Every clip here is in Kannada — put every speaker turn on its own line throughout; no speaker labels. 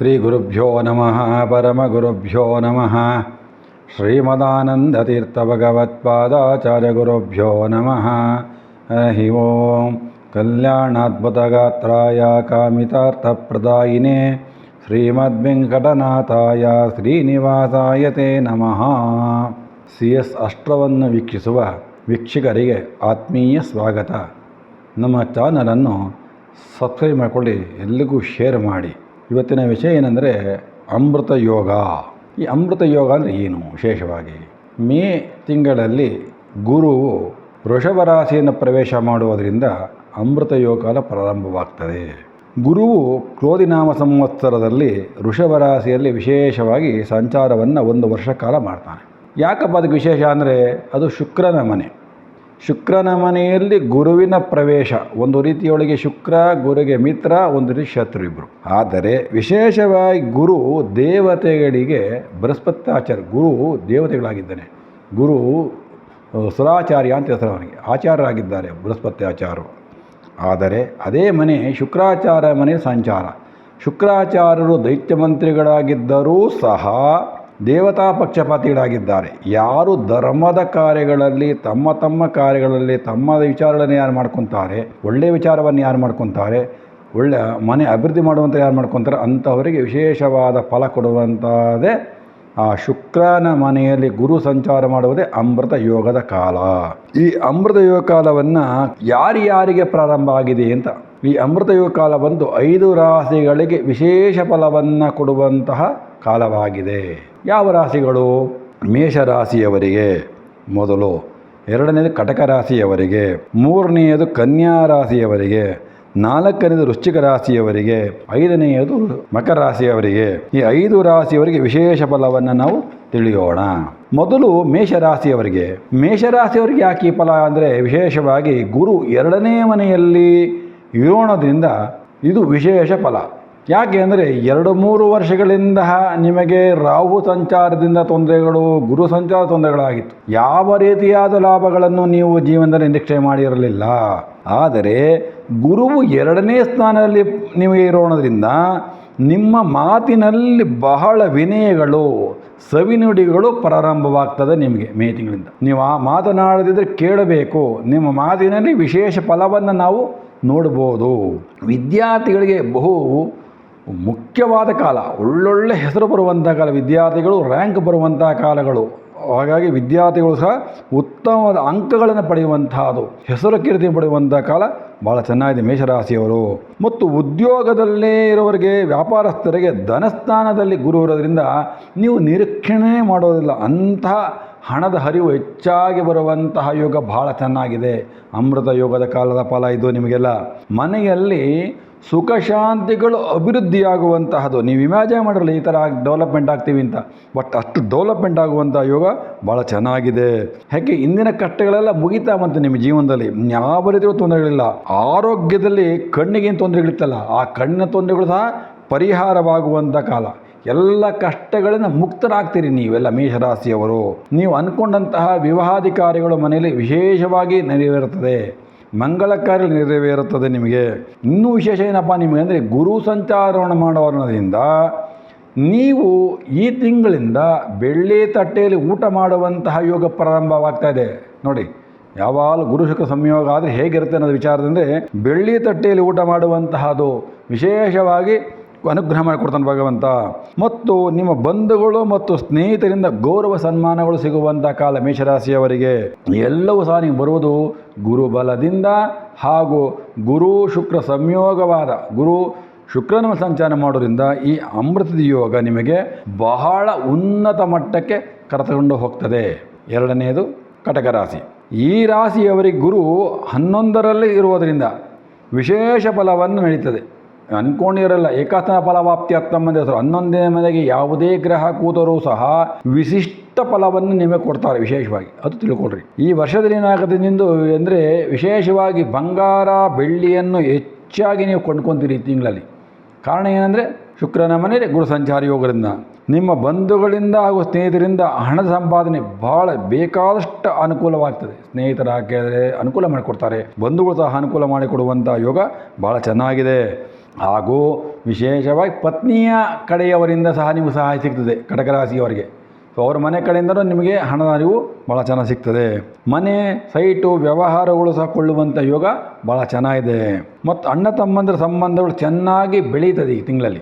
ಶ್ರೀಗುರುಭ್ಯೋ ನಮಃ, ಪರಮಗುರುಭ್ಯೋ ನಮಃ. ಶ್ರೀಮದಾನಂದತೀರ್ಥಭಗವತ್ಪಾದಾಚಾರ್ಯಗುರುಭ್ಯೋ ನಮಃ. ಹರಿ ಓಂ. ಕಲ್ಯಾಣಾದ್ಭುತಗಾತ್ರಾಯ ಕಾಮಿತಾರ್ಥಪ್ರದಾಯಿನೇ ಶ್ರೀಮದ್ವೆಂಕಟನಾಥಾಯ ಶ್ರೀನಿವಾಸಾಯ ತೇ ನಮಃ. ಸಿ ಎಸ್ ಅಷ್ಟ್ರವನ್ನು ವೀಕ್ಷಿಸುವ ವೀಕ್ಷಕರಿಗೆ ಆತ್ಮೀಯ ಸ್ವಾಗತ. ನಮ್ಮ ಚಾನಲನ್ನು ಸಬ್ಸ್ಕ್ರೈಬ್ ಮಾಡಿಕೊಳ್ಳಿ ಎಲ್ಲಿಗೂ ಶೇರ್ ಮಾಡಿ. ಇವತ್ತಿನ ವಿಷಯ ಏನಂದರೆ ಅಮೃತ ಯೋಗ. ಈ ಅಮೃತ ಯೋಗ ಅಂದರೆ ಏನು ವಿಶೇಷವಾಗಿ? ಮೇ ತಿಂಗಳಲ್ಲಿ ಗುರುವು ವೃಷಭ ರಾಶಿಯನ್ನು ಪ್ರವೇಶ ಮಾಡುವುದರಿಂದ ಅಮೃತ ಯೋಗ ಪ್ರಾರಂಭವಾಗ್ತದೆ. ಗುರುವು ಕ್ರೋಧಿನಾಮ ಸಂವತ್ಸರದಲ್ಲಿ ವೃಷಭ ರಾಶಿಯಲ್ಲಿ ವಿಶೇಷವಾಗಿ ಸಂಚಾರವನ್ನು ಒಂದು ವರ್ಷ ಕಾಲ ಮಾಡ್ತಾನೆ. ಯಾಕಪ್ಪ ಅದಕ್ಕೆ ವಿಶೇಷ ಅಂದರೆ ಅದು ಶುಕ್ರನ ಮನೆ. ಶುಕ್ರನ ಮನೆಯಲ್ಲಿ ಗುರುವಿನ ಪ್ರವೇಶ. ಒಂದು ರೀತಿಯೊಳಗೆ ಶುಕ್ರ, ಗುರುಗೆ ಮಿತ್ರ, ಒಂದು ರೀತಿ ಶತ್ರು ಇಬ್ಬರು ಆದರೆ ವಿಶೇಷವಾಗಿ ಗುರು ದೇವತೆಗಳಿಗೆ ಬೃಹಸ್ಪತ್ಯಾಚಾರ ಗುರು ದೇವತೆಗಳಾಗಿದ್ದಾನೆ. ಗುರು ಸುರಾಚಾರ್ಯ ಅಂತ ಹೆಸರು ಅವನಿಗೆ. ಆಚಾರ್ಯರಾಗಿದ್ದಾರೆ ಬೃಹಸ್ಪತ್ಯಾಚಾರರು ಆಚಾರ್ಯರು ಆದರೆ ಅದೇ ಮನೆ ಶುಕ್ರಾಚಾರ್ಯ ಮನೆ ಸಂಚಾರ. ಶುಕ್ರಾಚಾರ್ಯರು ದೈತ್ಯ ಮಂತ್ರಿಗಳಾಗಿದ್ದರೂ ಸಹ ದೇವತಾ ಪಕ್ಷಪಾತಿಗಳಾಗಿದ್ದಾರೆ. ಯಾರು ಧರ್ಮದ ಕಾರ್ಯಗಳಲ್ಲಿ, ತಮ್ಮ ತಮ್ಮ ಕಾರ್ಯಗಳಲ್ಲಿ ತಮ್ಮ ವಿಚಾರಗಳನ್ನು ಯಾರು ಮಾಡ್ಕೊತಾರೆ ಒಳ್ಳೆಯ ವಿಚಾರವನ್ನು ಯಾರು ಮಾಡ್ಕೊತಾರೆ ಒಳ್ಳೆಯ ಮನೆ ಅಭಿವೃದ್ಧಿ ಮಾಡುವಂಥ ಯಾರು ಮಾಡ್ಕೊತಾರೆ ಅಂಥವರಿಗೆ ವಿಶೇಷವಾದ ಫಲ ಕೊಡುವಂಥದ್ದೇ ಆ ಶುಕ್ರನ ಮನೆಯಲ್ಲಿ ಗುರು ಸಂಚಾರ ಮಾಡುವುದೇ ಅಮೃತ ಯೋಗದ ಕಾಲ. ಈ ಅಮೃತ ಯೋಗ ಕಾಲವನ್ನು ಯಾರ್ಯಾರಿಗೆ ಪ್ರಾರಂಭ ಆಗಿದೆ ಅಂತ ಈ ಅಮೃತಯುಗ ಕಾಲ ಬಂದು ಐದು ರಾಶಿಗಳಿಗೆ ವಿಶೇಷ ಫಲವನ್ನು ಕೊಡುವಂತಹ ಕಾಲವಾಗಿದೆ. ಯಾವ ರಾಶಿಗಳು? ಮೇಷರಾಶಿಯವರಿಗೆ ಮೊದಲು, ಎರಡನೇದು ಕಟಕ ರಾಶಿಯವರಿಗೆ ಮೂರನೆಯದು ಕನ್ಯಾ ರಾಶಿಯವರಿಗೆ, ನಾಲ್ಕನೇದು ವೃಶ್ಚಿಕ ರಾಶಿಯವರಿಗೆ ಐದನೆಯದು ಮಕರ ರಾಶಿಯವರಿಗೆ. ಈ ಐದು ರಾಶಿಯವರಿಗೆ ವಿಶೇಷ ಫಲವನ್ನು ನಾವು ತಿಳಿಯೋಣ. ಮೊದಲು ಮೇಷರಾಶಿಯವರಿಗೆ. ಮೇಷರಾಶಿಯವರಿಗೆ ಯಾಕೆ ಫಲ ಅಂದರೆ ವಿಶೇಷವಾಗಿ ಗುರು ಎರಡನೇ ಮನೆಯಲ್ಲಿ ಇರೋಣದಿಂದ ಇದು ವಿಶೇಷ ಫಲ. ಯಾಕೆ ಅಂದರೆ ಎರಡು ಮೂರು ವರ್ಷಗಳಿಂದ ನಿಮಗೆ ರಾಹು ಸಂಚಾರದಿಂದ ತೊಂದರೆಗಳು, ಗುರು ಸಂಚಾರ ತೊಂದರೆಗಳಾಗಿತ್ತು. ಯಾವ ರೀತಿಯಾದ ಲಾಭಗಳನ್ನು ನೀವು ಜೀವನದಲ್ಲಿ ನಿರೀಕ್ಷೆ ಮಾಡಿರಲಿಲ್ಲ. ಆದರೆ ಗುರುವು ಎರಡನೇ ಸ್ಥಾನದಲ್ಲಿ ನಿಮಗೆ ಇರೋಣದ್ರಿಂದ ನಿಮ್ಮ ಮಾತಿನಲ್ಲಿ ಬಹಳ ವಿನಯಗಳು, ಸವಿನುಡಿಗಳು ಪ್ರಾರಂಭವಾಗ್ತದೆ ನಿಮಗೆ ಮೇ ತಿಂಗಳಿಂದ. ನೀವು ಆ ಮಾತನಾಡದಿದ್ದರೆ ಕೇಳಬೇಕು. ನಿಮ್ಮ ಮಾತಿನಲ್ಲಿ ವಿಶೇಷ ಫಲವನ್ನು ನಾವು ನೋಡ್ಬೋದು. ವಿದ್ಯಾರ್ಥಿಗಳಿಗೆ ಬಹು ಮುಖ್ಯವಾದ ಕಾಲ, ಒಳ್ಳೊಳ್ಳೆ ಹೆಸರು ಬರುವಂಥ ಕಾಲ, ವಿದ್ಯಾರ್ಥಿಗಳು ರ್ಯಾಂಕ್ ಬರುವಂಥ ಕಾಲಗಳು. ಹಾಗಾಗಿ ವಿದ್ಯಾರ್ಥಿಗಳು ಸಹ ಉತ್ತಮವಾದ ಅಂಕಗಳನ್ನು ಪಡೆಯುವಂಥದ್ದು ಹೆಸರು ಕೀರ್ತಿ ಪಡೆಯುವಂಥ ಕಾಲ ಭಾಳ ಚೆನ್ನಾಗಿದೆ ಮೇಷರಾಶಿಯವರು. ಮತ್ತು ಉದ್ಯೋಗದಲ್ಲೇ ಇರೋರಿಗೆ ವ್ಯಾಪಾರಸ್ಥರಿಗೆ ಧನಸ್ಥಾನದಲ್ಲಿ ಗುರು ಇರೋದ್ರಿಂದ ನೀವು ನಿರೀಕ್ಷಣೆ ಮಾಡೋದಿಲ್ಲ. ಅಂತಹ ಹಣದ ಹರಿವು ಹೆಚ್ಚಾಗಿ ಬರುವಂತಹ ಯೋಗ ಭಾಳ ಚೆನ್ನಾಗಿದೆ. ಅಮೃತ ಯೋಗದ ಕಾಲದ ಫಲ ಇದು ನಿಮಗೆಲ್ಲ. ಮನೆಯಲ್ಲಿ ಸುಖ ಶಾಂತಿಗಳು ಅಭಿವೃದ್ಧಿಯಾಗುವಂತಹದ್ದು ನೀವು ಇಮ್ಯಾಜಿನ್ ಮಾಡಿರಲಿ, ಈ ಥರ ಡೆವಲಪ್ಮೆಂಟ್ ಆಗ್ತೀವಿ ಅಂತ. ಬಟ್ ಅಷ್ಟು ಡೆವಲಪ್ಮೆಂಟ್ ಆಗುವಂಥ ಯೋಗ ಭಾಳ ಚೆನ್ನಾಗಿದೆ. ಯಾಕೆ, ಇಂದಿನ ಕಷ್ಟಗಳೆಲ್ಲ ಮುಗಿತಾ ಬಂತು ನಿಮ್ಮ ಜೀವನದಲ್ಲಿ. ಯಾವ ರೀತಿಯೂ ತೊಂದರೆಗಳಿಲ್ಲ. ಆರೋಗ್ಯದಲ್ಲಿ ಕಣ್ಣಿಗೇನು ತೊಂದರೆಗಳಿತ್ತಲ್ಲ. ಆ ಕಣ್ಣಿನ ತೊಂದರೆಗಳು ಸಹ ಪರಿಹಾರವಾಗುವಂಥ ಕಾಲ. ಎಲ್ಲ ಕಷ್ಟಗಳಿಂದ ಮುಕ್ತರಾಗ್ತೀರಿ ನೀವೆಲ್ಲ ಮೇಷರಾಶಿಯವರು. ನೀವು ಅಂದ್ಕೊಂಡಂತಹ ವಿವಾಹಾಧಿಕಾರಿಗಳು ಮನೆಯಲ್ಲಿ ವಿಶೇಷವಾಗಿ ನೆರವೇರುತ್ತದೆ. ಮಂಗಳ ಕಾರ್ಯ ನೆರವೇರುತ್ತದೆ ನಿಮಗೆ. ಇನ್ನೂ ವಿಶೇಷ ಏನಪ್ಪ ನಿಮಗೆ ಅಂದರೆ ಗುರು ಸಂಚಾರವನ್ನು ಮಾಡೋದ್ರಿಂದ ನೀವು ಈ ತಿಂಗಳಿಂದ ಬೆಳ್ಳಿ ತಟ್ಟೆಯಲ್ಲಿ ಊಟ ಮಾಡುವಂತಹ ಯೋಗ ಪ್ರಾರಂಭವಾಗ್ತಾ ಇದೆ. ನೋಡಿ, ಯಾವಾಗಲೂ ಗುರು ಶುಕ್ರ ಸಂಯೋಗ ಆದರೆ ಹೇಗಿರುತ್ತೆ ಅನ್ನೋದು ವಿಚಾರದಂದರೆ ಬೆಳ್ಳಿ ತಟ್ಟೆಯಲ್ಲಿ ಊಟ ಮಾಡುವಂತಹದ್ದು. ವಿಶೇಷವಾಗಿ ಅನುಗ್ರಹ ಮಾಡಿಕೊಡ್ತಾನೆ ಭಗವಂತ. ಮತ್ತು ನಿಮ್ಮ ಬಂಧುಗಳು ಮತ್ತು ಸ್ನೇಹಿತರಿಂದ ಗೌರವ ಸನ್ಮಾನಗಳು ಸಿಗುವಂಥ ಕಾಲ ಮೇಷರಾಶಿಯವರಿಗೆ ಎಲ್ಲವೂ ಸಹ ನೀವು ಬರುವುದು ಗುರುಬಲದಿಂದ ಹಾಗೂ ಗುರು ಶುಕ್ರ ಸಂಯೋಗವಾದ ಗುರು ಶುಕ್ರನ ಸಂಚಾರ ಮಾಡೋದ್ರಿಂದ ಈ ಅಮೃತದ ಯೋಗ ನಿಮಗೆ ಬಹಳ ಉನ್ನತ ಮಟ್ಟಕ್ಕೆ ಕರೆತಕೊಂಡು ಹೋಗ್ತದೆ. ಎರಡನೆಯದು ಕಟಕ ರಾಶಿ. ಈ ರಾಶಿಯವರಿಗೆ ಗುರು ಹನ್ನೊಂದರಲ್ಲಿ ಇರುವುದರಿಂದ ವಿಶೇಷ ಫಲವನ್ನು ನಡೀತದೆ ಅನ್ಕೊಂಡಿರಲ್ಲ ಏಕಾತನ ಫಲವಾಪ್ತಿ ಹತ್ತೊಂಬತ್ತು ಹೆಸರು. ಹನ್ನೊಂದನೇ ಮನೆಗೆ ಯಾವುದೇ ಗ್ರಹ ಕೂತರೂ ಸಹ ವಿಶಿಷ್ಟ ಫಲವನ್ನು ನಿಮಗೆ ಕೊಡ್ತಾರೆ ವಿಶೇಷವಾಗಿ. ಅದು ತಿಳ್ಕೊಳ್ರಿ. ಈ ವರ್ಷದಲ್ಲಿ ಏನಾಗುತ್ತೆ ನಿಂದು ಅಂದರೆ ವಿಶೇಷವಾಗಿ ಬಂಗಾರ, ಬೆಳ್ಳಿಯನ್ನು ಹೆಚ್ಚಾಗಿ ನೀವು ಕೊಂಡ್ಕೊತೀರಿ ತಿಂಗಳಲ್ಲಿ. ಕಾರಣ ಏನಂದರೆ ಶುಕ್ರನ ಮನೆಯಲ್ಲಿ ಗುರು ಸಂಚಾರ ಯೋಗದಿಂದ, ನಿಮ್ಮ ಬಂಧುಗಳಿಂದ ಹಾಗೂ ಸ್ನೇಹಿತರಿಂದ ಹಣದ ಸಂಪಾದನೆ ಭಾಳ ಬೇಕಾದಷ್ಟು ಅನುಕೂಲವಾಗ್ತದೆ. ಸ್ನೇಹಿತರ ಕೇಳಿದ್ರೆ ಅನುಕೂಲ ಮಾಡಿಕೊಡ್ತಾರೆ. ಬಂಧುಗಳು ಸಹ ಅನುಕೂಲ ಮಾಡಿಕೊಡುವಂಥ ಯೋಗ ಭಾಳ ಚೆನ್ನಾಗಿದೆ. ಹಾಗೂ ವಿಶೇಷವಾಗಿ ಪತ್ನಿಯ ಕಡೆಯವರಿಂದ ಸಹ ನಿಮಗೆ ಸಹಾಯ ಸಿಗ್ತದೆ ಕಟಕ ರಾಶಿಯವರಿಗೆ ಸೊ ಅವ್ರ ಮನೆ ಕಡೆಯಿಂದಲೂ ನಿಮಗೆ ಹಣದ ಅರಿವು ಭಾಳ ಚೆನ್ನಾಗಿ ಸಿಗ್ತದೆ. ಮನೆ, ಸೈಟು, ವ್ಯವಹಾರಗಳು ಸಹ ಕೊಳ್ಳುವಂಥ ಯೋಗ ಭಾಳ ಚೆನ್ನಾಗಿದೆ. ಮತ್ತು ಅಣ್ಣ ತಮ್ಮಂದ್ರ ಸಂಬಂಧಗಳು ಚೆನ್ನಾಗಿ ಬೆಳೀತದೆ ಈ ತಿಂಗಳಲ್ಲಿ.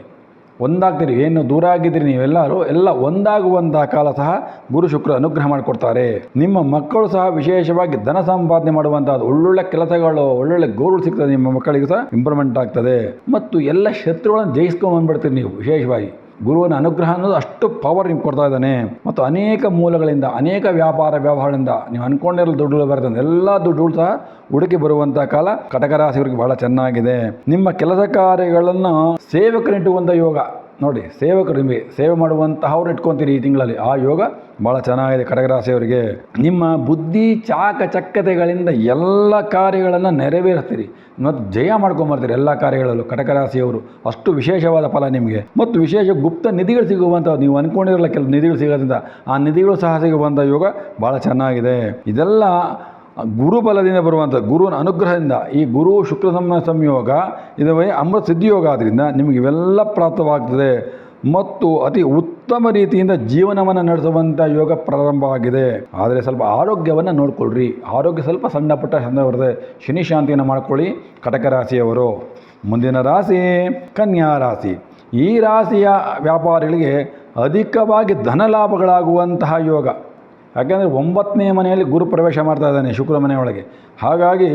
ಒಂದಾಗ್ತೀರಿ, ಏನು ದೂರ ಆಗಿದ್ದೀರಿ ನೀವೆಲ್ಲರೂ, ಎಲ್ಲ ಒಂದಾಗುವಂತಹ ಕಾಲ ಸಹ ಗುರು ಶುಕ್ರ ಅನುಗ್ರಹ ಮಾಡಿಕೊಡ್ತಾರೆ. ನಿಮ್ಮ ಮಕ್ಕಳು ಸಹ ವಿಶೇಷವಾಗಿ ಧನ ಸಂಪಾದನೆ ಮಾಡುವಂತಹ ಒಳ್ಳೊಳ್ಳೆ ಕೆಲಸಗಳು, ಒಳ್ಳೊಳ್ಳೆ ಗೋರು ಸಿಗ್ತದೆ ನಿಮ್ಮ ಮಕ್ಕಳಿಗೆ ಸಹ ಇಂಪ್ರೂವ್ಮೆಂಟ್ ಆಗ್ತದೆ. ಮತ್ತು ಎಲ್ಲ ಶತ್ರುಗಳನ್ನು ಜಯಿಸ್ಕೊಂಡ್ಬಂದ್ಬಿಡ್ತೀರಿ ನೀವು ವಿಶೇಷವಾಗಿ. ಗುರುವಿನ ಅನುಗ್ರಹ ಅನ್ನೋದು ಅಷ್ಟು ಪವರ್ ನಿಮ್ಗೆ ಕೊಡ್ತಾ ಇದ್ದಾನೆ. ಮತ್ತು ಅನೇಕ ಮೂಲಗಳಿಂದ, ಅನೇಕ ವ್ಯಾಪಾರ ವ್ಯವಹಾರದಿಂದ ನೀವು ಅನ್ಕೊಂಡಿರಲು ದುಡ್ಡು ಬರ್ತದೆ. ಎಲ್ಲ ದುಡ್ಡು ಸಹ ಹುಡುಕಿ ಬರುವಂಥ ಕಾಲ ಕಟಕ ರಾಶಿಯವರಿಗೆ ಬಹಳ ಚೆನ್ನಾಗಿದೆ. ನಿಮ್ಮ ಕೆಲಸ ಕಾರ್ಯಗಳನ್ನು ಸೇವಕರಿಟ್ಟುವಂಥ ಯೋಗ. ನೋಡಿ, ಸೇವಕರು ನಿಮಗೆ ಸೇವೆ ಮಾಡುವಂತಹವ್ರು ಇಟ್ಕೊತೀರಿ ಈ ತಿಂಗಳಲ್ಲಿ. ಆ ಯೋಗ ಭಾಳ ಚೆನ್ನಾಗಿದೆ. ಕಟಕರಾಶಿಯವರಿಗೆ ನಿಮ್ಮ ಬುದ್ಧಿ ಚಾಕಚಕ್ಯತೆಗಳಿಂದ ಎಲ್ಲ ಕಾರ್ಯಗಳನ್ನು ನೆರವೇರಿಸ್ತೀರಿ. ಮತ್ತು ಜಯ ಮಾಡ್ಕೊಂಬರ್ತೀರಿ ಎಲ್ಲ ಕಾರ್ಯಗಳಲ್ಲೂ. ಕಟಕರಾಶಿಯವರು ಅಷ್ಟು ವಿಶೇಷವಾದ ಫಲ ನಿಮಗೆ. ಮತ್ತು ವಿಶೇಷ ಗುಪ್ತ ನಿಧಿಗಳು ಸಿಗುವಂಥ ನೀವು ಅಂದ್ಕೊಂಡಿರಲ್ಲ ಕೆಲವು ನಿಧಿಗಳು ಸಿಗೋದ್ರಿಂದ, ಆ ನಿಧಿಗಳು ಸಹ ಸಿಗುವಂಥ ಯೋಗ ಭಾಳ ಚೆನ್ನಾಗಿದೆ. ಇದೆಲ್ಲ ಗುರುಬಲದಿಂದ ಬರುವಂಥ ಗುರುವಿನ ಅನುಗ್ರಹದಿಂದ ಈ ಗುರು ಶುಕ್ರ ಸಮ ಸಂಯೋಗ ಇದು ಅಮೃತ ಸಿದ್ಧಿಯೋಗ ಆದ್ದರಿಂದ ನಿಮಗೆ ಇವೆಲ್ಲ ಪ್ರಾಪ್ತವಾಗ್ತದೆ. ಮತ್ತು ಅತಿ ಉತ್ತಮ ರೀತಿಯಿಂದ ಜೀವನವನ್ನು ನಡೆಸುವಂಥ ಯೋಗ ಪ್ರಾರಂಭವಾಗಿದೆ ಆದರೆ ಸ್ವಲ್ಪ ಆರೋಗ್ಯವನ್ನು ನೋಡಿಕೊಳ್ಳ್ರಿ ಆರೋಗ್ಯ ಸ್ವಲ್ಪ ಸಣ್ಣ ಪುಟ್ಟ ಚಂದ ಬರ್ತದೆ. ಶನಿ ಶಾಂತಿಯನ್ನು ಮಾಡ್ಕೊಳ್ಳಿ. ಕಟಕ ರಾಶಿಯವರು. ಮುಂದಿನ ರಾಶಿ, ಕನ್ಯಾ ರಾಶಿ. ಈ ರಾಶಿಯ ವ್ಯಾಪಾರಿಗಳಿಗೆ ಅಧಿಕವಾಗಿ ಧನ ಲಾಭಗಳಾಗುವಂತಹ ಯೋಗ. ಯಾಕೆಂದರೆ ಒಂಬತ್ತನೇ ಮನೆಯಲ್ಲಿ ಗುರು ಪ್ರವೇಶ ಮಾಡ್ತಾ ಇದ್ದಾನೆ ಶುಕ್ರ ಮನೆಯೊಳಗೆ ಹಾಗಾಗಿ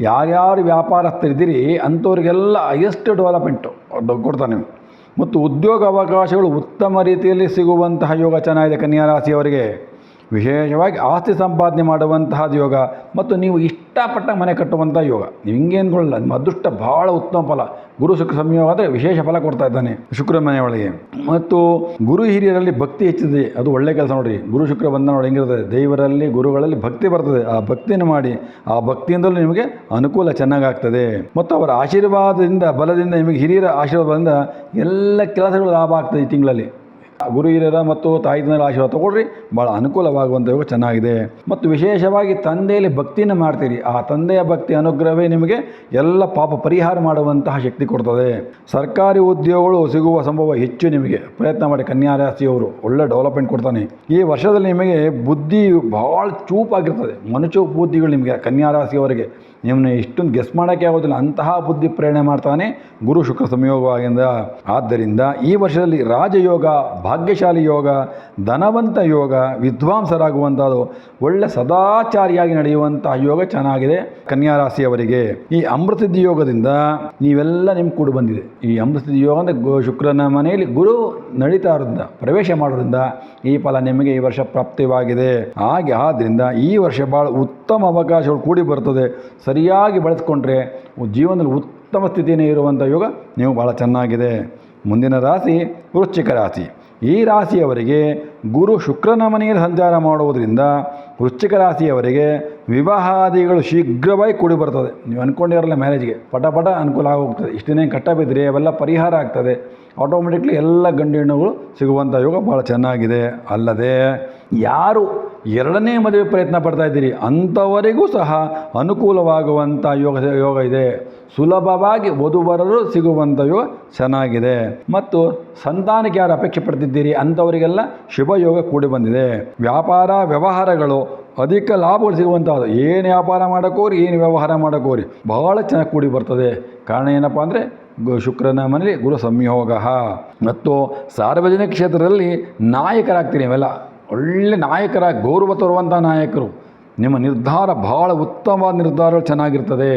ಯಾರ್ಯಾರು ವ್ಯಾಪಾರಸ್ಥರಿದ್ದೀರಿ ಅಂಥವ್ರಿಗೆಲ್ಲ ಹೈಯೆಸ್ಟ್ ಡೆವಲಪ್ಮೆಂಟು ಕೊಡ್ತಾನೆ ಮತ್ತು ಉದ್ಯೋಗ ಅವಕಾಶಗಳು ಉತ್ತಮ ರೀತಿಯಲ್ಲಿ ಸಿಗುವಂತಹ ಯೋಗ ಚೆನ್ನಾಗಿದೆ ಕನ್ಯಾ ರಾಶಿಯವರಿಗೆ ವಿಶೇಷವಾಗಿ ಆಸ್ತಿ ಸಂಪಾದನೆ ಮಾಡುವಂತಹ ಯೋಗ ಮತ್ತು ನೀವು ಇಷ್ಟಪಟ್ಟ ಮನೆ ಕಟ್ಟುವಂಥ ಯೋಗ. ನೀವು ಹಿಂಗೆ ಅಂದ್ಕೊಳ್ಳಲ್ಲ, ನಿಮ್ಮ ಅದೃಷ್ಟ ಭಾಳ ಉತ್ತಮ ಫಲ. ಗುರು ಶುಕ್ರ ಸಂಯೋಗ ಆದರೆ ವಿಶೇಷ ಫಲ ಕೊಡ್ತಾ ಇದ್ದಾನೆ ಶುಕ್ರ ಮನೆಯೊಳಗೆ. ಮತ್ತು ಗುರು ಹಿರಿಯರಲ್ಲಿ ಭಕ್ತಿ ಹೆಚ್ಚಿದೆ. ಅದು ಒಳ್ಳೆ ಕೆಲಸ ನೋಡಿ ಗುರು ಶುಕ್ರ ಬಂದ ನೋಡಿ ಹೆಂಗಿರ್ತದೆ ದೇವರಲ್ಲಿ, ಗುರುಗಳಲ್ಲಿ ಭಕ್ತಿ ಬರ್ತದೆ. ಆ ಭಕ್ತಿಯನ್ನು ಮಾಡಿ, ಆ ಭಕ್ತಿಯಿಂದಲೂ ನಿಮಗೆ ಅನುಕೂಲ ಚೆನ್ನಾಗಾಗ್ತದೆ. ಮತ್ತು ಅವರ ಆಶೀರ್ವಾದದಿಂದ, ಬಲದಿಂದ, ನಿಮಗೆ ಹಿರಿಯರ ಆಶೀರ್ವಾದದಿಂದ ಎಲ್ಲ ಕೆಲಸಗಳು ಲಾಭ ಆಗ್ತದೆ ಈ ತಿಂಗಳಲ್ಲಿ. ಗುರು ಹಿರಿಯರ ಮತ್ತು ತಾಯಿ ತಂದೆಯ ಆಶೀರ್ವಾದ ತಗೊಳ್ರಿ. ಭಾಳ ಅನುಕೂಲವಾಗುವಂಥ ಯೋಗ ಚೆನ್ನಾಗಿದೆ. ಮತ್ತು ವಿಶೇಷವಾಗಿ ತಂದೆಯಲ್ಲಿ ಭಕ್ತಿಯನ್ನು ಮಾಡ್ತೀರಿ. ಆ ತಂದೆಯ ಭಕ್ತಿ ಅನುಗ್ರಹವೇ ನಿಮಗೆ ಎಲ್ಲ ಪಾಪ ಪರಿಹಾರ ಮಾಡುವಂತಹ ಶಕ್ತಿ ಕೊಡ್ತದೆ. ಸರ್ಕಾರಿ ಉದ್ಯೋಗಗಳು ಸಿಗುವ ಸಂಭವ ಹೆಚ್ಚು ನಿಮಗೆ. ಪ್ರಯತ್ನ ಮಾಡಿ ಕನ್ಯಾ ರಾಶಿಯವರು ಒಳ್ಳೆ ಡೆವಲಪ್ಮೆಂಟ್ ಕೊಡ್ತಾನೆ. ಈ ವರ್ಷದಲ್ಲಿ ನಿಮಗೆ ಬುದ್ಧಿ ಭಾಳ ಚೂಪಾಗಿರ್ತದೆ. ಮನುಷ್ಯ ಬುದ್ಧಿಗಳು ನಿಮಗೆ ಕನ್ಯಾ ರಾಶಿಯವರಿಗೆ ನಿಮ್ಮನ್ನ ಇಷ್ಟೊಂದು ಗೆಸ್ ಮಾಡೋಕ್ಕೆ ಆಗೋದಿಲ್ಲ. ಅಂತಹ ಬುದ್ಧಿ ಪ್ರೇರಣೆ ಮಾಡ್ತಾನೆ ಗುರು ಶುಕ್ರ ಸಂಯೋಗವಾಗಿಂದ ಆದ್ದರಿಂದ ಈ ವರ್ಷದಲ್ಲಿ ರಾಜಯೋಗ, ಭಾಗ್ಯಶಾಲಿ ಯೋಗ, ಧನವಂತ ಯೋಗ, ವಿದ್ವಾಂಸರಾಗುವಂಥದ್ದು ಒಳ್ಳೆ ಸದಾಚಾರಿಯಾಗಿ ನಡೆಯುವಂತಹ ಯೋಗ ಚೆನ್ನಾಗಿದೆ ಕನ್ಯಾ ರಾಶಿಯವರಿಗೆ ಈ ಅಮೃತಸಿದ್ಧಿ ಯೋಗದಿಂದ ನೀವೆಲ್ಲ ನಿಮ್ಗೆ ಕೂಡ ಬಂದಿದೆ. ಈ ಅಮೃತಸಿದ್ಧಿ ಯೋಗ ಅಂದರೆ ಗು ಶುಕ್ರನ ಮನೆಯಲ್ಲಿ ಗುರು ನಡೀತಾ ಇರೋದ್ರಿಂದ, ಪ್ರವೇಶ ಮಾಡೋದ್ರಿಂದ ಈ ಫಲ ನಿಮಗೆ ಈ ವರ್ಷ ಪ್ರಾಪ್ತಿವಾಗಿದೆ. ಹಾಗೆ ಆದ್ದರಿಂದ ಈ ವರ್ಷ ಭಾಳ ಉತ್ತಮ ಅವಕಾಶಗಳು ಕೂಡಿ ಬರ್ತದೆ. ಸರಿಯಾಗಿ ಬಳಸ್ಕೊಂಡ್ರೆ ಜೀವನದಲ್ಲಿ ಉತ್ತಮ ಸ್ಥಿತಿಯೇ ಇರುವಂಥ ಯೋಗ ನೀವು ಭಾಳ ಚೆನ್ನಾಗಿದೆ. ಮುಂದಿನ ರಾಶಿ ವೃಶ್ಚಿಕ ರಾಶಿ. ಈ ರಾಶಿಯವರಿಗೆ ಗುರು ಶುಕ್ರನ ಮನೆಯಲ್ಲಿ ಸಂಚಾರ ಮಾಡುವುದರಿಂದ ವೃಶ್ಚಿಕ ರಾಶಿಯವರಿಗೆ ವಿವಾಹಾದಿಗಳು ಶೀಘ್ರವಾಗಿ ಕೂಡಿ ಬರ್ತದೆ. ನೀವು ಅಂದ್ಕೊಂಡಿರಲ್ಲ ಮ್ಯಾರೇಜ್ಗೆ ಪಟ ಪಟ ಅನುಕೂಲ ಆಗೋಗ್ತದೆ. ಇಷ್ಟನೇ ಕಟ್ಟ ಅವೆಲ್ಲ ಪರಿಹಾರ ಆಗ್ತದೆ. ಆಟೋಮೆಟಿಕ್ಲಿ ಎಲ್ಲ ಗಂಡು ಹೆಣ್ಣುಗಳು ಸಿಗುವಂಥ ಯೋಗ ಭಾಳ ಚೆನ್ನಾಗಿದೆ. ಅಲ್ಲದೆ ಯಾರು ಎರಡನೇ ಮದುವೆ ಪ್ರಯತ್ನ ಪಡ್ತಾ ಇದ್ದೀರಿ, ಅಂಥವರಿಗೂ ಸಹ ಅನುಕೂಲವಾಗುವಂಥ ಯೋಗ ಯೋಗ ಇದೆ. ಸುಲಭವಾಗಿ ವಧುವರರು ಸಿಗುವಂಥ ಯೋಗ ಚೆನ್ನಾಗಿದೆ. ಮತ್ತು ಸಂತಾನಕ್ಕೆ ಯಾರು ಅಪೇಕ್ಷೆ ಪಡ್ತಿದ್ದೀರಿ, ಅಂಥವರಿಗೆಲ್ಲ ಶುಭ ಯೋಗ ಕೂಡಿ ಬಂದಿದೆ. ವ್ಯಾಪಾರ ವ್ಯವಹಾರಗಳು ಅಧಿಕ ಲಾಭಗಳು ಸಿಗುವಂಥದ್ದು ಏನು ವ್ಯಾಪಾರ ಮಾಡೋಕ್ಕೋರಿ ಏನು ವ್ಯವಹಾರ ಮಾಡೋಕ್ಕೋರಿ ಬಹಳ ಚೆನ್ನಾಗಿ ಕೂಡಿ ಬರ್ತದೆ. ಕಾರಣ ಏನಪ್ಪ ಅಂದರೆ ಶುಕ್ರನ ಮನೇಲಿ ಗುರು ಸಂಯೋಗ. ಮತ್ತು ಸಾರ್ವಜನಿಕ ಕ್ಷೇತ್ರದಲ್ಲಿ ನಾಯಕರಾಗ್ತೀರಿ ನೀವೆಲ್ಲ. ಒಳ್ಳೆ ನಾಯಕರ, ಗೌರವ ತರುವಂಥ ನಾಯಕರು. ನಿಮ್ಮ ನಿರ್ಧಾರ ಭಾಳ ಉತ್ತಮವಾದ ನಿರ್ಧಾರಗಳು ಚೆನ್ನಾಗಿರ್ತದೆ.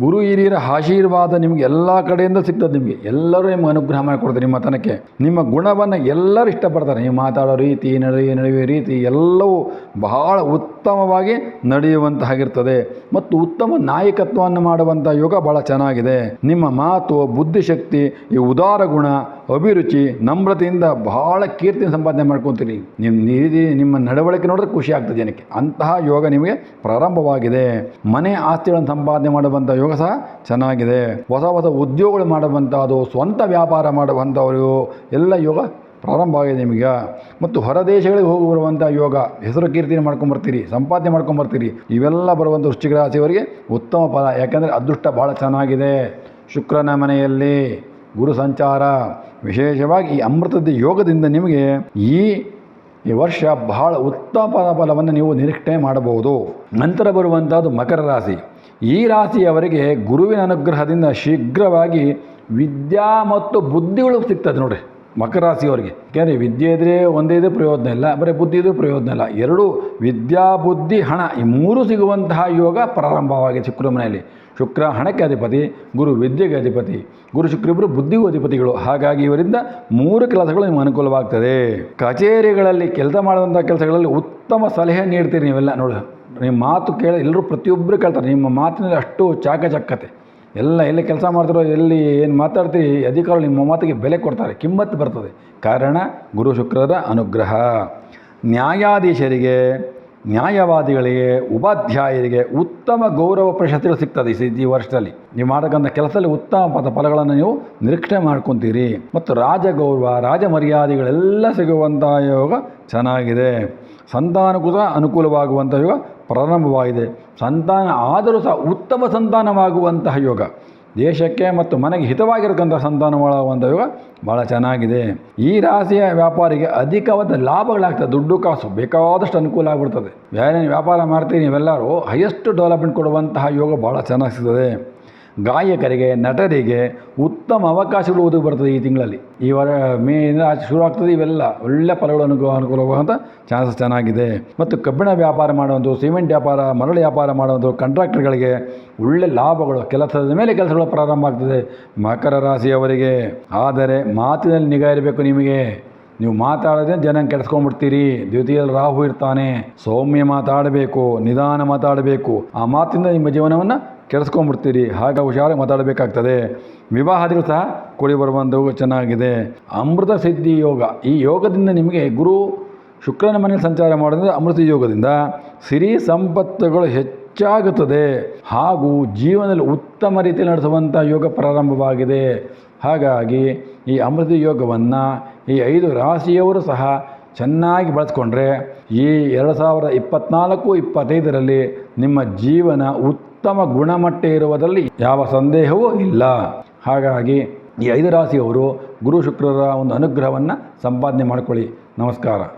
ಗುರು ಹಿರಿಯರ ಆಶೀರ್ವಾದ ನಿಮಗೆ ಎಲ್ಲ ಕಡೆಯಿಂದ ಸಿಗ್ತದೆ ನಿಮಗೆ. ಎಲ್ಲರೂ ನಿಮ್ಗೆ ಅನುಗ್ರಹ ಮಾಡಿಕೊಡ್ತಾರೆ ನಿಮ್ಮ ತನಕ್ಕೆ. ನಿಮ್ಮ ಗುಣವನ್ನು ಎಲ್ಲರೂ ಇಷ್ಟಪಡ್ತಾರೆ. ನೀವು ಮಾತಾಡೋ ರೀತಿ ನಡೆ ನಡೆಯುವ ರೀತಿ ಎಲ್ಲವೂ ಬಹಳ ಉತ್ತಮವಾಗಿ ನಡೆಯುವಂತಾಗಿರ್ತದೆ ಮತ್ತು ಉತ್ತಮ ನಾಯಕತ್ವವನ್ನು ಮಾಡುವಂಥ ಯೋಗ ಭಾಳ ಚೆನ್ನಾಗಿದೆ. ನಿಮ್ಮ ಮಾತು, ಬುದ್ಧಿಶಕ್ತಿ, ಈ ಉದಾರ ಗುಣ, ಅಭಿರುಚಿ, ನಮ್ರತೆಯಿಂದ ಬಹಳ ಕೀರ್ತಿ ಸಂಪಾದನೆ ಮಾಡ್ಕೊತೀರಿ. ನಿಮ್ಮ ನೀತಿ ನಿಮ್ಮ ನಡವಳಿಕೆ ನೋಡಿದ್ರೆ ಖುಷಿ ಆಗ್ತದೆ ಜನಕ್ಕೆ. ಅಂತಹ ಯೋಗ ನಿಮಗೆ ಪ್ರಾರಂಭವಾಗಿದೆ. ಮನೆ ಆಸ್ತಿಗಳನ್ನು ಸಂಪಾದನೆ ಮಾಡುವಂಥ ಯೋಗ ಸಹ ಚೆನ್ನಾಗಿದೆ. ಹೊಸ ಹೊಸ ಉದ್ಯೋಗಗಳು ಮಾಡುವಂಥದ್ದು ಸ್ವಂತ ವ್ಯಾಪಾರ ಮಾಡುವಂಥವರು, ಎಲ್ಲ ಯೋಗ ಪ್ರಾರಂಭವಾಗಿದೆ ನಿಮಗೆ. ಮತ್ತು ಹೊರ ದೇಶಗಳಿಗೆ ಹೋಗಿ ಬರುವಂಥ ಯೋಗ, ಹೆಸರು ಕೀರ್ತಿನ ಮಾಡ್ಕೊಂಬರ್ತೀರಿ ಸಂಪಾದನೆ ಮಾಡ್ಕೊಂಬರ್ತೀರಿ ಇವೆಲ್ಲ ಬರುವಂಥ ವೃಶ್ಚಿಕ ರಾಶಿಯವರಿಗೆ ಉತ್ತಮ ಫಲ. ಯಾಕೆಂದರೆ ಅದೃಷ್ಟ ಭಾಳ ಚೆನ್ನಾಗಿದೆ. ಶುಕ್ರನ ಮನೆಯಲ್ಲಿ ಗುರು ಸಂಚಾರ. ವಿಶೇಷವಾಗಿ ಈ ಅಮೃತದ ಯೋಗದಿಂದ ನಿಮಗೆ ಈ ಈ ವರ್ಷ ಬಹಳ ಉತ್ತಮ ಫಲವನ್ನು ನೀವು ನಿರೀಕ್ಷೆ ಮಾಡಬಹುದು. ನಂತರ ಬರುವಂಥದ್ದು ಮಕರ ರಾಶಿ. ಈ ರಾಶಿಯವರಿಗೆ ಗುರುವಿನ ಅನುಗ್ರಹದಿಂದ ಶೀಘ್ರವಾಗಿ ವಿದ್ಯಾ ಮತ್ತು ಬುದ್ಧಿಗಳು ಸಿಗ್ತದೆ ನೋಡಿ ಮಕರ ರಾಶಿಯವರಿಗೆ ಯಾಕೆಂದರೆ ವಿದ್ಯೆ ಇದ್ದರೆ ಒಂದೇ ಇದ್ರೆ ಪ್ರಯೋಜನ ಇಲ್ಲ, ಬರೀ ಬುದ್ಧಿ ಇದ್ರೂ ಪ್ರಯೋಜನ ಇಲ್ಲ. ಎರಡು ವಿದ್ಯಾ, ಬುದ್ಧಿ, ಹಣ ಈ ಮೂರು ಸಿಗುವಂತಹ ಯೋಗ ಪ್ರಾರಂಭವಾಗಿದೆ ಶುಕ್ರ ಮನೆಯಲ್ಲಿ ಶುಕ್ರ ಹಣಕ್ಕೆ ಅಧಿಪತಿ, ಗುರು ವಿದ್ಯೆಗೆ ಅಧಿಪತಿ, ಗುರು ಶುಕ್ರಿಬ್ಬರು ಬುದ್ಧಿಗೂ ಅಧಿಪತಿಗಳು. ಹಾಗಾಗಿ ಇವರಿಂದ ಮೂರು ಕೆಲಸಗಳು ನಿಮಗೆ ಅನುಕೂಲವಾಗ್ತದೆ. ಕಚೇರಿಗಳಲ್ಲಿ ಕೆಲಸ ಮಾಡುವಂಥ ಕೆಲಸಗಳಲ್ಲಿ ಉತ್ತಮ ಸಲಹೆ ನೀಡ್ತೀರಿ ನೀವೆಲ್ಲ ನೋಡಿ. ನಿಮ್ಮ ಮಾತು ಕೇಳಿ ಎಲ್ಲರೂ ಪ್ರತಿಯೊಬ್ಬರು ಕೇಳ್ತಾರೆ. ನಿಮ್ಮ ಮಾತಿನಲ್ಲಿ ಅಷ್ಟು ಚಾಕಚಕ್ಯತೆ. ಎಲ್ಲ ಎಲ್ಲಿ ಕೆಲಸ ಮಾಡ್ತಿರೋ, ಎಲ್ಲಿ ಏನು ಮಾತಾಡ್ತೀರಿ ಅಧಿಕಾರಿಗಳು ನಿಮ್ಮ ಮಾತಿಗೆ ಬೆಲೆ ಕೊಡ್ತಾರೆ, ಕಿಮ್ಮತ್ತು ಬರ್ತದೆ. ಕಾರಣ ಗುರು ಶುಕ್ರರ ಅನುಗ್ರಹ. ನ್ಯಾಯಾಧೀಶರಿಗೆ, ನ್ಯಾಯವಾದಿಗಳಿಗೆ, ಉಪಾಧ್ಯಾಯರಿಗೆ ಉತ್ತಮ ಗೌರವ ಪ್ರಶಸ್ತಿಗಳು ಸಿಗ್ತದೆ ಈ ವರ್ಷದಲ್ಲಿ. ನೀವು ಮಾಡತಕ್ಕಂಥ ಕೆಲಸದಲ್ಲಿ ಉತ್ತಮ ಪದ, ಫಲಗಳನ್ನು ನೀವು ನಿರೀಕ್ಷೆ ಮಾಡ್ಕೊತೀರಿ. ಮತ್ತು ರಾಜಗೌರವ ರಾಜ ಮರ್ಯಾದೆಗಳೆಲ್ಲ ಸಿಗುವಂಥ ಯೋಗ ಚೆನ್ನಾಗಿದೆ. ಸಂತಾನಕ್ಕೂ ಅನುಕೂಲವಾಗುವಂಥ ಯೋಗ ಪ್ರಾರಂಭವಾಗಿದೆ. ಸಂತಾನ ಆದರೂ ಸಹ ಉತ್ತಮ ಸಂತಾನವಾಗುವಂತಹ ಯೋಗ. ದೇಶಕ್ಕೆ ಮತ್ತು ಮನೆಗೆ ಹಿತವಾಗಿರತಕ್ಕಂಥ ಸಂತಾನವಾಗುವಂಥ ಯೋಗ ಭಾಳ ಚೆನ್ನಾಗಿದೆ. ಈ ರಾಶಿಯ ವ್ಯಾಪಾರಿಗೆ ಅಧಿಕವಾದ ಲಾಭಗಳಾಗ್ತದೆ. ದುಡ್ಡು, ಕಾಸು ಬೇಕಾದಷ್ಟು ಅನುಕೂಲ ಆಗ್ಬಿಡ್ತದೆ. ಬೇರೆ ವ್ಯಾಪಾರ ಮಾಡ್ತೀರಿ ನೀವೆಲ್ಲರೂ ಹೈಯೆಸ್ಟ್ ಡೆವಲಪ್ಮೆಂಟ್ ಕೊಡುವಂತಹ ಯೋಗ ಭಾಳ ಚೆನ್ನಾಗಿ ಸಿಗ್ತದೆ. ಗಾಯಕರಿಗೆ, ನಟರಿಗೆ ಉತ್ತಮ ಅವಕಾಶಗಳು ಒದಗಿ ಬರ್ತದೆ ಈ ತಿಂಗಳಲ್ಲಿ. ಈ ವಾರ, ಮೇ ಆಚೆ ಶುರು ಇವೆಲ್ಲ. ಒಳ್ಳೆ ಫಲಗಳು ಅನುಕೂಲ ಅನುಕೂಲವಾಗುವಂಥ ಚಾನ್ಸಸ್ ಚೆನ್ನಾಗಿದೆ. ಮತ್ತು ಕಬ್ಬಿಣ ವ್ಯಾಪಾರ ಮಾಡುವಂಥ ಸಿಮೆಂಟ್ ವ್ಯಾಪಾರ, ಮರಳು ವ್ಯಾಪಾರ ಮಾಡುವಂಥ ಕಾಂಟ್ರಾಕ್ಟರ್ಗಳಿಗೆ ಒಳ್ಳೆ ಲಾಭಗಳು, ಕೆಲಸದ ಮೇಲೆ ಕೆಲಸಗಳು ಪ್ರಾರಂಭ ಆಗ್ತದೆ ಮಕರ ರಾಶಿಯವರಿಗೆ. ಆದರೆ ಮಾತಿನಲ್ಲಿ ನಿಗಾ ಇರಬೇಕು ನಿಮಗೆ. ನೀವು ಮಾತಾಡದೆ ಜನ ಕೆಡಿಸ್ಕೊಂಡ್ಬಿಡ್ತೀರಿ. ದ್ವಿತೀಯಲ್ಲಿ ರಾಹು ಇರ್ತಾನೆ. ಸೌಮ್ಯ ಮಾತಾಡಬೇಕು, ನಿಧಾನ ಮಾತಾಡಬೇಕು. ಆ ಮಾತಿಂದ ನಿಮ್ಮ ಜೀವನವನ್ನು ಕೆಡಿಸ್ಕೊಂಡ್ಬಿಡ್ತೀರಿ ಹಾಗೆ ಹುಷಾರಾಗಿ ಮಾತಾಡಬೇಕಾಗ್ತದೆ. ವಿವಾಹದಿಗಳು ಸಹ ಕೂಡಿ ಬರುವಂಥವು ಚೆನ್ನಾಗಿದೆ. ಅಮೃತ ಸಿದ್ಧಿ ಯೋಗ. ಈ ಯೋಗದಿಂದ ನಿಮಗೆ ಗುರು ಶುಕ್ರನ ಮನೆಯಲ್ಲಿ ಸಂಚಾರ ಮಾಡೋದ್ರಿಂದ ಅಮೃತ ಯೋಗದಿಂದ ಸಿರಿ ಸಂಪತ್ತುಗಳು ಹೆಚ್ಚಾಗುತ್ತದೆ. ಹಾಗೂ ಜೀವನದಲ್ಲಿ ಉತ್ತಮ ರೀತಿಯಲ್ಲಿ ನಡೆಸುವಂಥ ಯೋಗ ಪ್ರಾರಂಭವಾಗಿದೆ. ಹಾಗಾಗಿ ಈ ಅಮೃತ ಯೋಗವನ್ನು ಈ ಐದು ರಾಶಿಯವರು ಸಹ ಚೆನ್ನಾಗಿ ಬಳಸ್ಕೊಂಡ್ರೆ ಈ ಎರಡು ಸಾವಿರದ ಇಪ್ಪತ್ತ್ನಾಲ್ಕು ಇಪ್ಪತ್ತೈದರಲ್ಲಿ ನಿಮ್ಮ ಜೀವನ ಉತ್ತಮ ಗುಣಮಟ್ಟ ಇರುವುದರಲ್ಲಿ ಯಾವ ಸಂದೇಹವೂ ಇಲ್ಲ. ಹಾಗಾಗಿ ಈ ಐದು ರಾಶಿಯವರು ಗುರು ಶುಕ್ರರ ಒಂದು ಅನುಗ್ರಹವನ್ನು ಸಂಪಾದನೆ ಮಾಡಿಕೊಳ್ಳಿ. ನಮಸ್ಕಾರ.